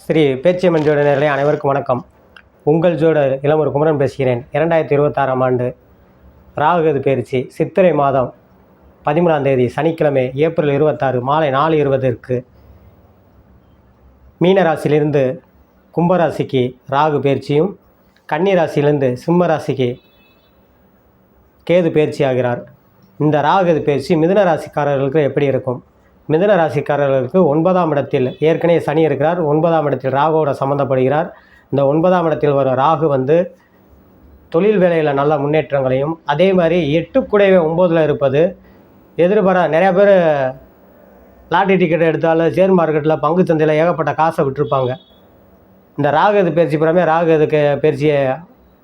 ஸ்ரீ பேச்சியம்மன் ஜோட நேரலை அனைவருக்கும் வணக்கம். உங்கள் ஜோட இளமர் குமரன் பேசுகிறேன். இரண்டாயிரத்தி இருபத்தாறாம் ஆண்டு ராகுகது பயிற்சி சித்திரை மாதம் பதிமூணாம் தேதி சனிக்கிழமை ஏப்ரல் இருபத்தாறு மாலை நாலு இருபதற்கு மீனராசியிலிருந்து கும்பராசிக்கு ராகு பயிற்சியும் கன்னி ராசியிலிருந்து சிம்ம ராசிக்கு கேது பயிற்சி ஆகிறார் இந்த ராகு பயிற்சி மிதுன ராசிக்காரர்களுக்கு எப்படி இருக்கும்? மிதன ராசிக்காரர்களுக்கு ஒன்பதாம் இடத்தில் ஏற்கனவே சனி இருக்கிறார். ஒன்பதாம் இடத்தில் ராகுவோட சம்மந்தப்படுகிறார் இந்த ஒன்பதாம் இடத்தில் வரும் ராகு வந்து தொழில் வேலையில் நல்ல முன்னேற்றங்களையும் அதே மாதிரி எட்டு கூடவே ஒம்போதில் இருப்பது எதிர்பாரா நிறையா பேர் லாட்டரி டிக்கெட் எடுத்தாலும் ஷேர் மார்க்கெட்டில் பங்கு சந்தையில் ஏகப்பட்ட காசை விட்டுருப்பாங்க. இந்த ராகு இது பயிற்சி புறமே ராகு இதுக்கு பயிற்சியை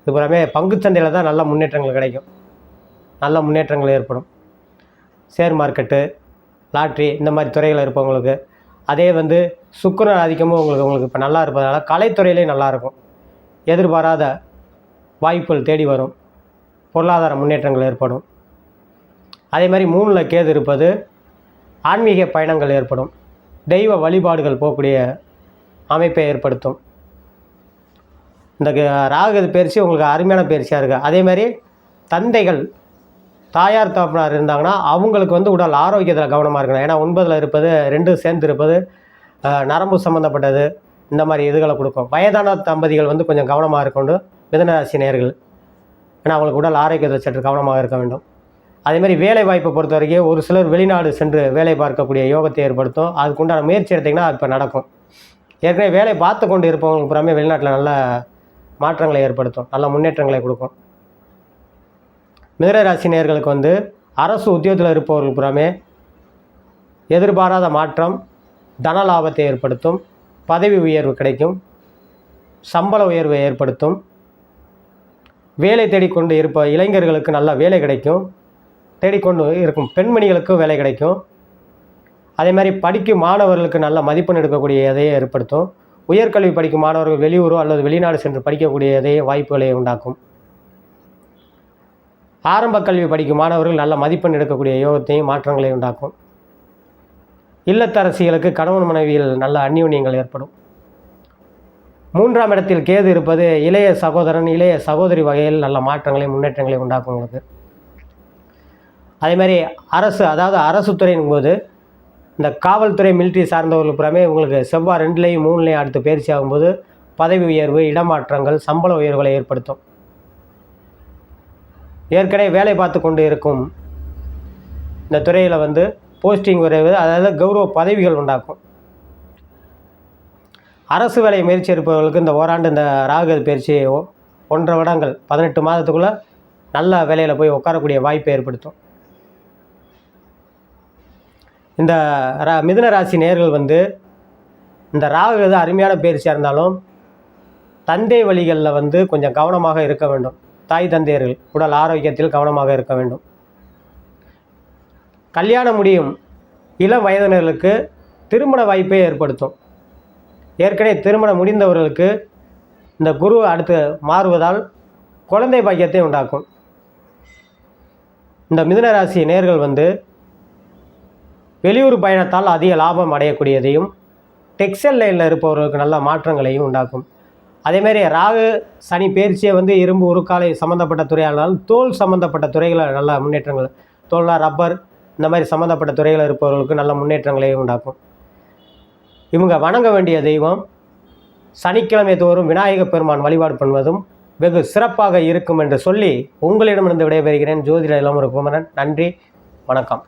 இது புறமே பங்கு சந்தையில் தான் நல்ல முன்னேற்றங்கள் கிடைக்கும். நல்ல முன்னேற்றங்கள் ஏற்படும். ஷேர் மார்க்கெட்டு லாட்ரி இந்த மாதிரி துறையில் இருப்பவங்களுக்கு. அதே வந்து சுக்கிரன் ஆதிக்கமும் உங்களுக்கு உங்களுக்கு இப்போ நல்லா இருப்பதனால கலைத்துறையிலே நல்லா இருக்கும். எதிர்பாராத வாய்ப்புகள் தேடி வரும். பொருளாதார முன்னேற்றங்கள் ஏற்படும். அதே மாதிரி மூணில் கேது இருப்பது ஆன்மீக பயணங்கள் ஏற்படும். தெய்வ வழிபாடுகள் போகக்கூடிய அமைப்பை ஏற்படுத்தும். இந்த க- ராகு பயிற்சி உங்களுக்கு அருமையான பயிற்சியாக இருக்குது அதே மாதிரி தந்தைகள் தாயார் தகப்பனார் இருந்தாங்கன்னா அவங்களுக்கு வந்து உடல் ஆரோக்கியத்தில் கவனமாக இருக்கணும். ஏன்னா ஒன்பதில் இருப்பது ரெண்டும் சேர்ந்து இருப்பது நரம்பு சம்மந்தப்பட்டது இந்த மாதிரி இதுகளை கொடுக்கும். வயதான தம்பதிகள் வந்து கொஞ்சம் கவனமாக இருக்கணும். மிதனராசி நேர்கள். ஏன்னா அவங்களுக்கு உடல் ஆரோக்கியத்தில் சற்று கவனமாக இருக்க வேண்டும். அதேமாதிரி வேலை வாய்ப்பை பொறுத்த வரைக்கும் ஒரு சிலர் வெளிநாடு சென்று வேலை பார்க்கக்கூடிய யோகத்தை ஏற்படுத்தும். அதுக்குண்டான முயற்சி எடுத்திங்கன்னா இப்போ நடக்கும். ஏற்கனவே வேலை பார்த்து கொண்டு இருப்பவங்களுக்கு புறமே வெளிநாட்டில் நல்ல மாற்றங்களை ஏற்படுத்தும். நல்ல முன்னேற்றங்களை கொடுக்கும். மிதன நேர்களுக்கு வந்து அரசு உத்தியோகத்தில் இருப்பவர்கள் புறமே எதிர்பாராத மாற்றம் தன லாபத்தை ஏற்படுத்தும் பதவி உயர்வு கிடைக்கும் சம்பள உயர்வை ஏற்படுத்தும் வேலை தேடிக்கொண்டு இருப்ப இளைஞர்களுக்கு நல்ல வேலை கிடைக்கும் தேடிக்கொண்டு இருக்கும் பெண்மணிகளுக்கும் வேலை கிடைக்கும். அதே மாதிரி படிக்கும் மாணவர்களுக்கு நல்ல மதிப்பெண் எடுக்கக்கூடிய எதையை ஏற்படுத்தும் உயர்கல்வி படிக்கும் மாணவர்கள் வெளியூரோ அல்லது வெளிநாடு சென்று படிக்கக்கூடிய இதையே வாய்ப்புகளை உண்டாக்கும். ஆரம்ப கல்வி படிக்கும் மாணவர்கள் நல்ல மதிப்பெண் எடுக்கக்கூடிய யோகத்தையும் மாற்றங்களை உண்டாக்கும். இல்லத்தரசிகளுக்கு கணவன் மனைவியில் நல்ல அந்யூன்யங்கள் ஏற்படும். மூன்றாம் இடத்தில் கேது இருப்பது இளைய சகோதரன் இளைய சகோதரி வகையில் நல்ல மாற்றங்களை முன்னேற்றங்களை உண்டாக்கும் உங்களுக்கு. அதே மாதிரி அரசு அதாவது அரசு துறையின் போது இந்த காவல்துறை மிலிட்ரி சார்ந்தவர்களுக்கு புறமே உங்களுக்கு செவ்வாய் ரெண்டுலேயும் மூணுலேயும் அடுத்து பயிற்சி ஆகும்போது பதவி உயர்வு இடமாற்றங்கள் சம்பள உயர்வுகளை ஏற்படுத்தும். ஏற்கனவே வேலை பார்த்து கொண்டு இருக்கும் இந்த துறையில் வந்து போஸ்டிங் உயர்வு அதாவது கௌரவ பதவிகள் உண்டாக்கும். அரசு வேலை முயற்சி இருப்பவர்களுக்கு இந்த ஓராண்டு இந்த ராகு பயிற்சி ஒன்றரை வருடங்கள் பதினெட்டு மாதத்துக்குள்ளே நல்ல வேலையில் போய் உட்காரக்கூடிய வாய்ப்பை ஏற்படுத்தும். இந்த ரா மிதுன ராசி நேர்கள் வந்து இந்த ராகு அருமையான பயிற்சியாக இருந்தாலும் தந்தை வழிகளில் வந்து கொஞ்சம் கவனமாக இருக்க வேண்டும். தாய் தந்தையர்கள் உடல் ஆரோக்கியத்தில் கவனமாக இருக்க வேண்டும். கல்யாணம் முடியும் இளம் வயதினர்களுக்கு திருமண வாய்ப்பை ஏற்படுத்தும். ஏற்கனவே திருமணம் முடிந்தவர்களுக்கு இந்த குரு அடுத்து மாறுவதால் குழந்தை பாக்கியத்தை உண்டாக்கும். இந்த மிதுன ராசி நேர்கள் வந்து வெளியூர் பயணத்தால் அதிக லாபம் அடையக்கூடியதையும் டெக்ஸ்டைல் லைனில் இருப்பவர்களுக்கு நல்ல மாற்றங்களையும் உண்டாக்கும். அதேமாரி ராகு சனி பயிற்சியை வந்து இரும்பு உருக்காலை சம்மந்தப்பட்ட துறையானாலும் தோல் சம்மந்தப்பட்ட துறைகளில் நல்ல முன்னேற்றங்கள். தோல்னா ரப்பர் இந்த மாதிரி சம்மந்தப்பட்ட துறையில் இருப்பவர்களுக்கு நல்ல முன்னேற்றங்களையும் உண்டாக்கும். இவங்க வணங்க வேண்டிய தெய்வம் சனிக்கிழமை தோறும் விநாயகப் பெருமான் வழிபாடு பண்ணுவதும் வெகு சிறப்பாக இருக்கும் என்று சொல்லி உங்களிடமிருந்து விடைபெறுகிறேன். ஜோதிட இளமுறை குமரன். நன்றி வணக்கம்.